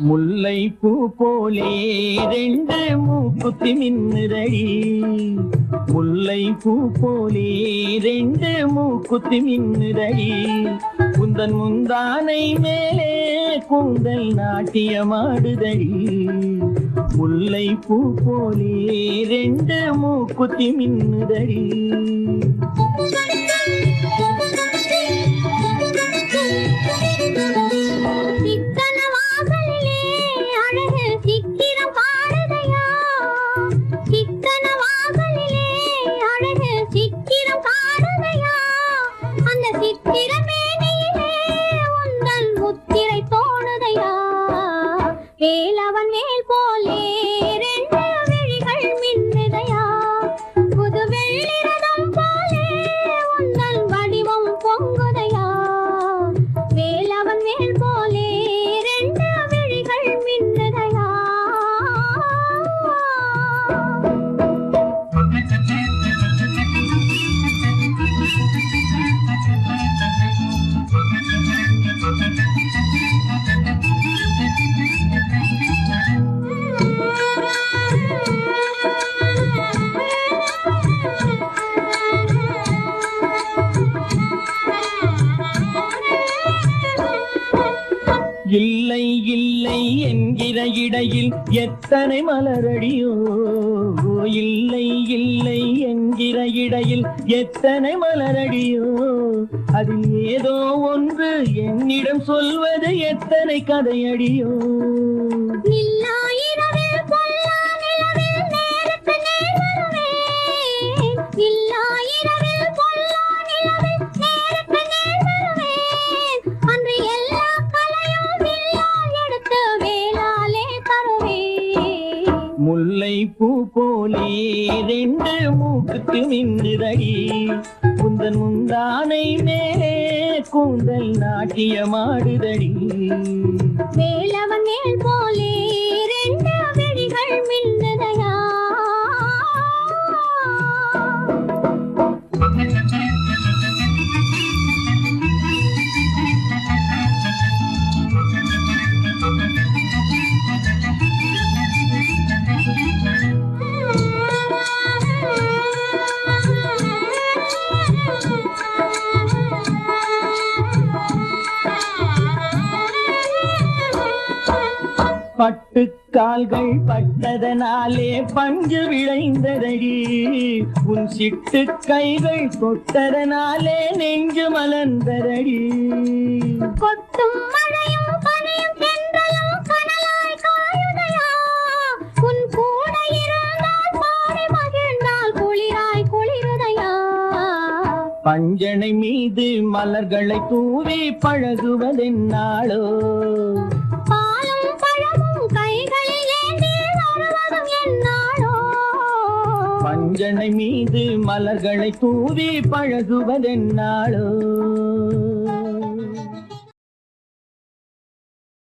முல்லை பூ போலே ரெண்டு மூக்குத்தி மின்னுதடி முல்லை பூ போலே ரெண்டு மூக்குத்தி மின்னுதடி குந்தன் முந்தானை மேலே கூந்தல் நாட்டியமாடுதடி முல்லை பூ போலே ரெண்டு மூக்குத்தி மின்னுதடி வேலவன் மேல் போலே இல்லை இல்லை என்கிற இடையில் எத்தனை மலரடியோ? இல்லை இல்லை என்கிற இடையில் எத்தனை மலரடியோ? அதில் ஏதோ ஒன்று என்னிடம் சொல்வது எத்தனை கதையடியோ? இல்லை முல்லை பூ போலே ரெண்டு மூக்குக்கு மின்னுதடி குந்தன் முந்தானை மேலே கூந்தல் நாட்டியமாடுதடி. வேலவன் மேல் போலே பட்டு கால்கள் பட்டதனாலே பஞ்சு விளைந்ததடி. உன் சிட்டு கைகள் தொட்டதனாலே நெஞ்சு மலர்ந்ததடி. கொட்டும் மழையும் பனியும் தென்றலும் கனலாய் காயுதையா? உன் கூட இருந்தால் பாடி மகிழ்ந்தால் குளிராய் குளிருதையா? பஞ்சனை மீது மலர்களை தூவி பழகுவதென்னாளோ பஞ்சனை மீது மலர்களை தூவி பழகுவதென்னாளோ